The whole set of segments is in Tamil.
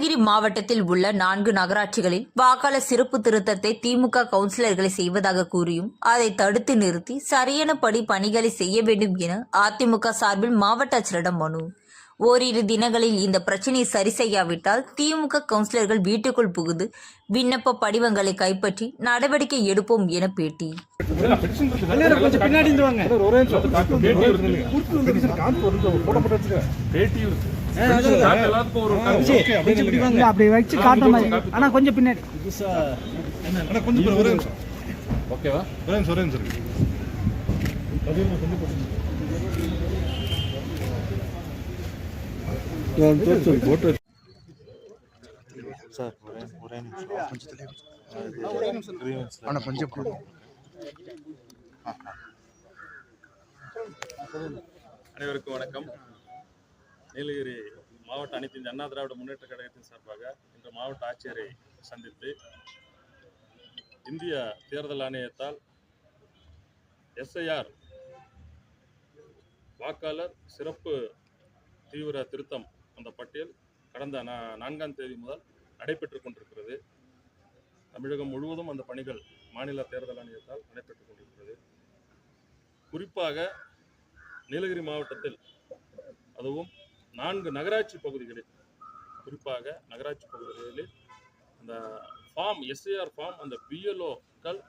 மாவட்டத்தில் உள்ள நான்கு நகராட்சிகளில் வாக்காளர் சிறப்பு திருத்தத்தை திமுக கவுன்சிலர்களை செய்வதாக கூறியும் அதை தடுத்து நிறுத்தி சரியானபடி பணிகளை செய்ய வேண்டும் என அதிமுக சார்பில் மாவட்ட ஆட்சியரிடம் மனு. ஓரிரு தினங்களில் இந்த பிரச்சனையை சரி செய்யாவிட்டால் திமுக கவுன்சிலர்கள் வீட்டுக்குள் புகுந்து விண்ணப்ப படிவங்களை கைப்பற்றி நடவடிக்கை எடுப்போம் என பேட்டி. பேட்டி ஒரு நிமிஷம் ஒரு அப்படி வச்சு காட்டுற மாதிரி. ஆனா கொஞ்சம் பின்னாடி. அண்ணா கொஞ்சம் ஒரே நிமிஷம். ஓகேவா? ஒரே நிமிஷம் ஒரே நிமிஷம் அனைவருக்கும் வணக்கம். நீலகிரி மாவட்ட அனைத்து இந்திய அண்ணா திராவிட முன்னேற்ற கழகத்தின் சார்பாக இன்று மாவட்ட ஆட்சியரை சந்தித்து இந்திய தேர்தல் ஆணையத்தால் எஸ்ஐஆர் வாக்காளர் சிறப்பு தீவிர திருத்தம் அந்த பட்டியல் கடந்த நா- நான்காம் தேதி முதல் நடைபெற்றுக் கொண்டிருக்கிறது. தமிழகம் முழுவதும் அந்த பணிகள் மாநில தேர்தல் ஆணையத்தால் நடைபெற்றுக் கொண்டிருக்கிறது. குறிப்பாக நீலகிரி மாவட்டத்தில் அதுவும் நான்கு நகராட்சி பகுதிகளில் குறிப்பாக நகராட்சி பகுதிகளில் அந்த ஃபார்ம் எஸ்ஏஆர் ஃபார்ம் அந்த பிஎல்ஓக்கள்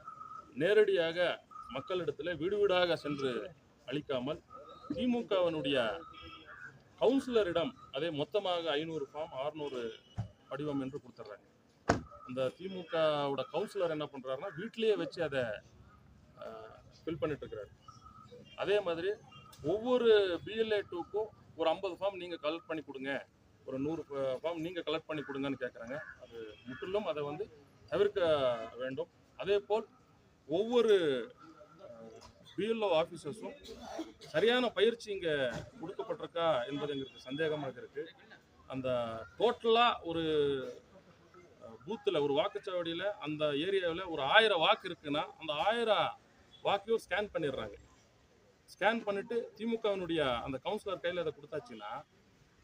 நேரடியாக மக்களிடத்தில் வீடு வீடாக சென்று அளிக்காமல் திமுகவினுடைய கவுன்சிலரிடம் அதே மொத்தமாக ஐநூறு ஃபார்ம் அறுநூறு படிவம் என்று கொடுத்துட்றாங்க அந்த திமுகவோட கவுன்சிலர் என்ன பண்ணுறாருன்னா வீட்டிலேயே வச்சு அதை ஃபில் பண்ணிட்டு இருக்கிறாரு. அதே மாதிரி ஒவ்வொரு பிஎல்ஏ டூக்கும் ஒரு ஐம்பது ஃபார்ம் நீங்கள் கலெக்ட் பண்ணி கொடுங்க. ஒரு நூறு ஃபார்ம் நீங்கள் கலெக்ட் பண்ணி கொடுங்கன்னு கேட்குறாங்க அது முற்றிலும் அதை வந்து தவிர்க்க வேண்டும். அதே போல் ஒவ்வொரு பிஎல்ஓ ஆஃபீஸர்ஸும் சரியான பயிற்சி இங்கே கொடுக்கப்பட்டிருக்கா என்பது எங்களுக்கு சந்தேகமாக இருக்குது அந்த டோட்டலாக ஒரு பூத்தில் ஒரு வாக்குச்சாவடியில் அந்த ஏரியாவில் ஒரு ஆயிரம் வாக்கு இருக்குன்னா அந்த ஆயிரம் வாக்கையும் ஸ்கேன் பண்ணிடுறாங்க. ஸ்கேன் பண்ணிட்டு திமுகவினுடைய அந்த கவுன்சிலர் கையில் அதை கொடுத்தாச்சுன்னா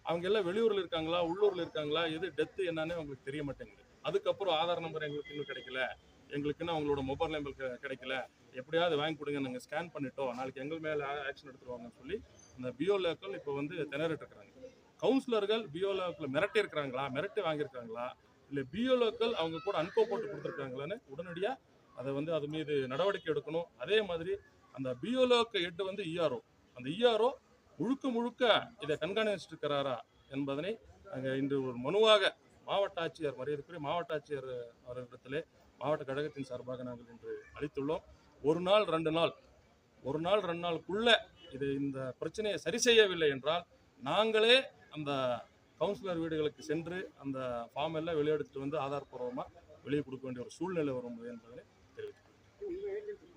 அவங்க எல்லாம் வெளியூரில் இருக்காங்களா உள்ளூரில் இருக்காங்களா எது டெத்து என்னன்னு அவங்களுக்கு தெரிய மாட்டேங்குது. அதுக்கப்புறம் ஆதார் நம்பர் எங்களுக்கு இன்னும் கிடைக்கல எங்களுக்குன்னு அவங்களோட மொபைல் நம்பர் கிடைக்கல எப்படியாவது வாங்கி கொடுங்க நாங்கள் ஸ்கேன் பண்ணிட்டோம் நாளைக்கு எங்கள் மேலே ஆக்ஷன் எடுத்துருவாங்கன்னு சொல்லி அந்த பிஓலேக்கள் இப்போ வந்து திணறிட்டு இருக்கிறாங்க கவுன்சிலர்கள் பிஓலேக்கில் மிரட்டி இருக்கிறாங்களா மிரட்டி வாங்கியிருக்காங்களா இல்லை பிஓலேக்கள் அவங்க கூட அன்கோ போட்டு கொடுத்துருக்காங்களான்னு உடனடியாக அதை வந்து அது மீது நடவடிக்கை எடுக்கணும். அதே மாதிரி அந்த பிஓலோக்கு ஹெட் வந்து இஆர்ஓ அந்த இஆர்ஓ முழுக்க முழுக்க இதை கண்காணிச்சிருக்கிறாரா இருக்கிறாரா என்பதனை நாங்கள் இன்று ஒரு மனுவாக மாவட்ட ஆட்சியர் மரியாதைக்குரிய மாவட்ட ஆட்சியர் அவர்களிடத்திலே மாவட்ட கழகத்தின் சார்பாக நாங்கள் இன்று அளித்துள்ளோம். ஒரு நாள் ரெண்டு நாள் ஒரு நாள் ரெண்டு நாளுக்குள்ள இது இந்த பிரச்சனையை சரி செய்யவில்லை என்றால் நாங்களே அந்த கவுன்சிலர் வீடுகளுக்கு சென்று அந்த ஃபார்ம் எல்லாம் வெளியெடுத்துட்டு வந்து ஆதாரப்பூர்வமாக வெளியே கொடுக்க வேண்டிய ஒரு சூழ்நிலை வரும் என்பதனை தெரிவித்துக்கிறேன்